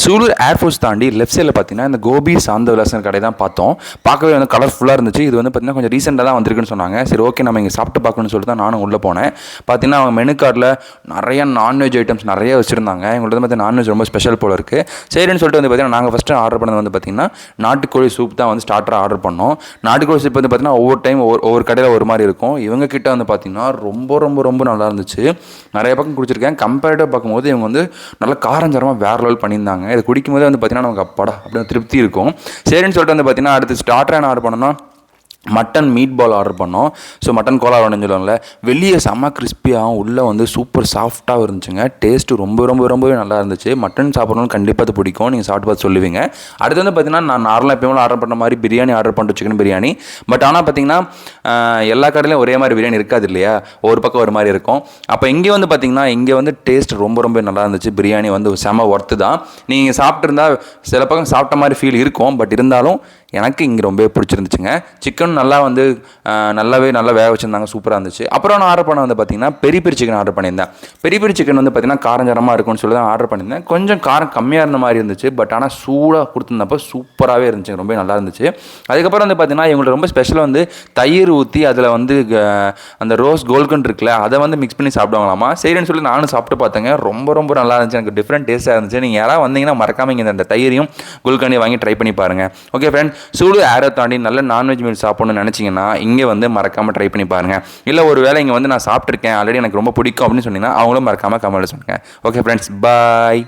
Sulur air force தாண்டி left சைடில் பார்த்தீங்கன்னா இந்த கோபி சாந்த விலாசன் கடை தான் பார்த்தோம். பார்க்கவே வந்து கலர்ஃபுல்லாக இருந்துச்சு. இது வந்து பார்த்தீங்கன்னா கொஞ்சம் ரீசெண்டாக தான் வந்திருக்குன்னு சொன்னாங்க. சரி ஓகே நம்ம இங்கே சாப்பிட்டு பார்க்கணும்னு சொல்லிட்டு தான் நானும் உள்ளே போனேன். பார்த்தீங்கன்னா அவங்க மெனு கார்டில் நிறையா நான்வெஜ் ஐட்டம்ஸ் நிறைய வச்சுருந்தாங்க. எங்கள்கிட்ட வந்து பார்த்தீங்கன்னா நான்வெஜ் ரொம்ப ஸ்பெஷல் போல இருக்குது சரின்னு சொல்லிட்டு வந்து பார்த்தீங்கன்னா நாங்கள் ஃபஸ்ட்டு ஆர்டர் பண்ணது வந்து பார்த்தீங்கன்னா நாட்டுக்கோழி சூப் தான் வந்து ஸ்டார்டராக ஆர்டர் பண்ணோம். நாட்டுக்கோழி சூப் வந்து பார்த்தீங்கன்னா ஒவ்வொரு டைம் ஒவ்வொரு ஒவ்வொரு கடையில் ஒரு மாதிரி இருக்கும். இவங்க கிட்ட வந்து பார்த்தீங்கன்னா ரொம்ப ரொம்ப ரொம்ப நல்லா இருந்துச்சு. நிறைய பக்கம் குடிச்சிருக்கேன். கம்பேர்டாக பார்க்கும்போது இவங்க வந்து நல்லா காரஞ்சாரமாக வேற லெவல் பண்ணியிருந்தாங்க. இதை குடிக்கும்போது வந்து பார்த்தீங்கன்னா நமக்கு அப்பாடா அப்படின்னு திருப்தி இருக்கும். சரின்னு சொல்லிட்டு வந்து பார்த்தீங்கன்னா அடுத்து ஸ்டார்டர் என்ன ஆர்டர் பண்ணோம்னா மட்டன் மீட் பால் ஆர்டர் பண்ணோம். ஸோ மட்டன் கோலா வேணும்னு சொல்லுவாங்கல்ல வெளியே செம்ம கிறிஸ்பியாகவும் உள்ளே வந்து சூப்பர் சாஃப்டாகவும் இருந்துச்சுங்க. டேஸ்ட்டு ரொம்ப ரொம்ப ரொம்பவே நல்லா இருந்துச்சு. மட்டன் சாப்பிட்றவங்க கண்டிப்பாக அது பிடிக்கும். நீங்கள் சாப்பிட்டு பார்த்து சொல்லுவீங்க. அடுத்து வந்து பார்த்தீங்கன்னா நான் நார்மலாக எப்பயும் ஆர்டர் பண்ண மாதிரி பிரியாணி ஆர்டர் பண்ணிட்டு சிக்கன் பிரியாணி. பட் ஆனால் பார்த்தீங்கன்னா எல்லா கடையிலையும் ஒரே மாதிரி பிரியாணி இருக்காது இல்லையா? ஒரு பக்கம் ஒரு மாதிரி இருக்கும். அப்போ இங்கே வந்து பார்த்தீங்கன்னா இங்கே வந்து டேஸ்ட் ரொம்ப ரொம்ப நல்லா இருந்துச்சு. பிரியாணி வந்து செம ஒர்த்து தான். நீங்கள் சாப்பிட்ருந்தா சில பக்கம் சாப்பிட்ட மாதிரி ஃபீல் இருக்கும். பட் இருந்தாலும் எனக்கு இங்கே ரொம்பவே பிடிச்சிருந்துச்சுங்க. சிக்கன் நல்லா வந்து நல்லாவே நல்லா வேக வச்சுருந்தாங்க. சூப்பராக இருந்துச்சு. அப்புறம் நான் ஆர்டர் பண்ண வந்து பார்த்தீங்கன்னா பெரிய பெரிய சிக்கன் ஆர்டர் பண்ணியிருந்தேன். பெரிய பெரிய சிக்கன் வந்து பார்த்தீங்கன்னா காரஞ்சாரமாக இருக்கும்னு சொல்லி தான் ஆர்டர் பண்ணியிருந்தேன். கொஞ்சம் காரம் கம்மியாக இருந்த மாதிரி இருந்துச்சு. பட் ஆனால் சூடாக கொடுத்துருந்தப்போ சூப்பராகவே இருந்துச்சு ரொம்ப நல்லா இருந்துச்சு. அதுக்கப்புறம் வந்து பார்த்தீங்கன்னா இவங்களுக்கு ரொம்ப ஸ்பெஷலாக வந்து தயிர் ஊற்றி அதில் வந்து அந்த ரோஸ் கோல்கன் இருக்குல்ல அதை வந்து மிக்ஸ் பண்ணி சாப்பிடுவாங்களாமா? சரின்னு சொல்லி நானும் சாப்பிட்டு பார்த்தேங்க. ரொம்ப ரொம்ப நல்லா இருந்துச்சு. எனக்கு டிஃப்ரெண்ட் டேஸ்ட்டாக இருந்துச்சு. நீங்கள் யாராவது வந்தீங்கன்னா மறக்காம இங்கே அந்த தயிரையும் குல்கண்டையும் வாங்கி ட்ரை பண்ணி பாருங்கள் ஓகே ஃப்ரெண்ட் சூடு ஏரை தாண்டி நல்ல நான்வெஜ் மீல் சாப்பிட்ணும்னு நினச்சிங்கன்னா இங்கே வந்து மறக்காமல் ட்ரை பண்ணி பாருங்கள் இல்லை ஒரு வேளை இங்கே வந்து நான் சாப்பிட்ருக்கேன் ஆல்ரெடி எனக்கு ரொம்ப பிடிக்கும் அப்படின்னு சொன்னீங்கன்னா அவங்களும் மறக்காமல் கமெண்ட்டில் சொல்லுங்கள் ஓகே ஃப்ரெண்ட்ஸ் பாய்